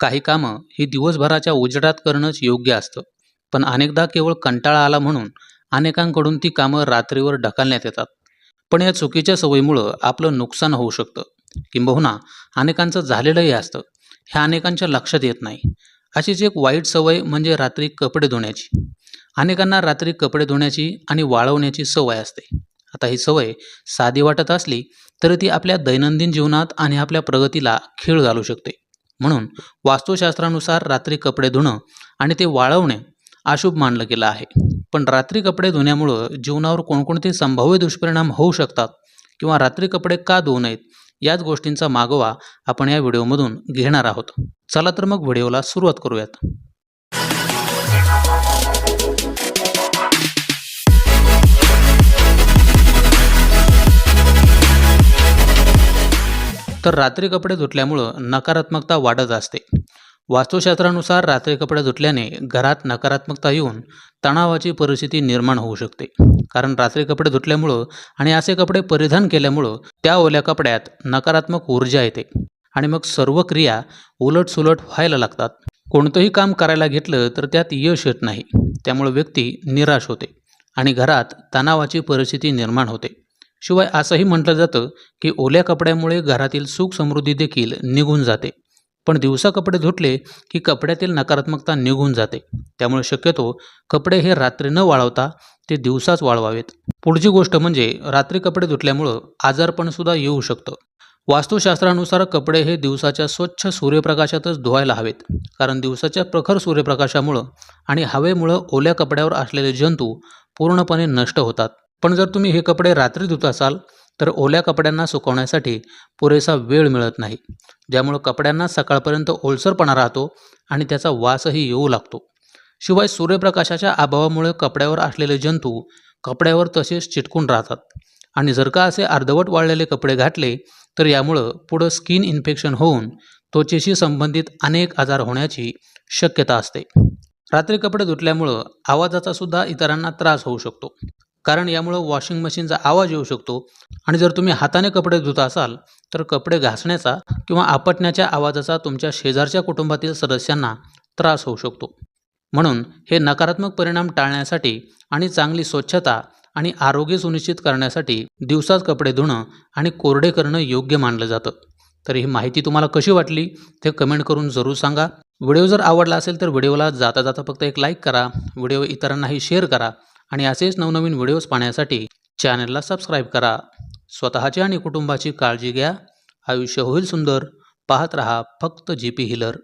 काही कामं ही दिवसभराच्या उजेडात करणंच योग्य असतं. पण अनेकदा केवळ कंटाळा आला म्हणून अनेकांकडून ती कामं रात्रीवर ढकलण्यात येतात. पण या चुकीच्या सवयीमुळं आपलं नुकसान होऊ शकतं. किंबहुना अनेकांचं झालेलंही असतं. ह्या अनेकांच्या लक्षात येत नाही. अशीच एक वाईट सवय म्हणजे रात्री कपडे धुण्याची. अनेकांना रात्री कपडे धुण्याची आणि वाळवण्याची सवय असते. आता ही सवय साधी वाटत असली तरी ती आपल्या दैनंदिन जीवनात आणि आपल्या प्रगतीला खीळ घालू शकते. म्हणून वास्तुशास्त्रानुसार रात्री कपडे धुणं आणि ते वाळवणे अशुभ मानलं गेलं आहे. पण रात्री कपडे धुण्यामुळं जीवनावर कोणकोणते संभाव्य दुष्परिणाम होऊ शकतात किंवा रात्री कपडे का धुवू नयेत याच गोष्टींचा मागोवा आपण या व्हिडिओमधून घेणार आहोत. चला तर मग व्हिडिओला सुरुवात करूयात. तर रात्री कपडे धुतल्यामुळं नकारात्मकता वाढत असते. वास्तुशास्त्रानुसार रात्री कपडे धुतल्याने घरात नकारात्मकता येऊन तणावाची परिस्थिती निर्माण होऊ शकते. कारण रात्री कपडे धुतल्यामुळं आणि असे कपडे परिधान केल्यामुळं त्या ओल्या कपड्यात नकारात्मक ऊर्जा येते आणि मग सर्व क्रिया उलटसुलट व्हायला लागतात. कोणतंही काम करायला घेतलं तर त्यात यश येत नाही. त्यामुळे व्यक्ती निराश होते आणि घरात तणावाची परिस्थिती निर्माण होते. शिवाय असंही म्हटलं जातं की ओल्या कपड्यामुळे घरातील सुख समृद्धी देखील निघून जाते. पण दिवसा कपडे धुतले की कपड्यातील नकारात्मकता निघून जाते. त्यामुळे शक्यतो कपडे हे रात्री न वाळवता ते दिवसाच वाळवावेत. पुढची गोष्ट म्हणजे रात्री कपडे धुतल्यामुळं आजारपणसुद्धा येऊ शकतं. वास्तुशास्त्रानुसार कपडे हे दिवसाच्या स्वच्छ सूर्यप्रकाशातच धुवायला हवेत. कारण दिवसाच्या प्रखर सूर्यप्रकाशामुळं आणि हवेमुळं ओल्या कपड्यावर असलेले जंतू पूर्णपणे नष्ट होतात. पण जर तुम्ही हे कपडे रात्री धुत असाल तर ओल्या कपड्यांना सुकवण्यासाठी पुरेसा वेळ मिळत नाही. ज्यामुळं कपड्यांना सकाळपर्यंत ओलसरपणा राहतो आणि त्याचा वासही येऊ लागतो. शिवाय सूर्यप्रकाशाच्या अभावामुळे कपड्यावर असलेले जंतू कपड्यावर तसेच चिटकून राहतात. आणि जर का असे अर्धवट वाळलेले कपडे घातले तर यामुळं पुढं स्किन इन्फेक्शन होऊन त्वचेशी संबंधित अनेक आजार होण्याची शक्यता असते. रात्री कपडे धुतल्यामुळं आवाजाचा सुद्धा इतरांना त्रास होऊ शकतो. कारण यामुळं वॉशिंग मशीनचा आवाज येऊ शकतो. आणि जर तुम्ही हाताने कपडे धुत असाल तर कपडे घासण्याचा किंवा आपटण्याच्या आवाजाचा तुमच्या शेजारच्या कुटुंबातील सदस्यांना त्रास होऊ शकतो. म्हणून हे नकारात्मक परिणाम टाळण्यासाठी आणि चांगली स्वच्छता आणि आरोग्य सुनिश्चित करण्यासाठी दिवसात कपडे धुणं आणि कोरडे करणं योग्य मानलं जातं. तर ही माहिती तुम्हाला कशी वाटली ते कमेंट करून जरूर सांगा. व्हिडिओ जर आवडला असेल तर व्हिडिओला जाता जाता फक्त एक लाईक करा. व्हिडिओ इतरांनाही शेअर करा. आणि असेच नवनवीन व्हिडिओज पाहण्यासाठी चॅनलला सबस्क्राईब करा. स्वतःची आणि कुटुंबाची काळजी घ्या. आयुष्य होईल सुंदर. पाहत रहा फक्त जी पी हिलर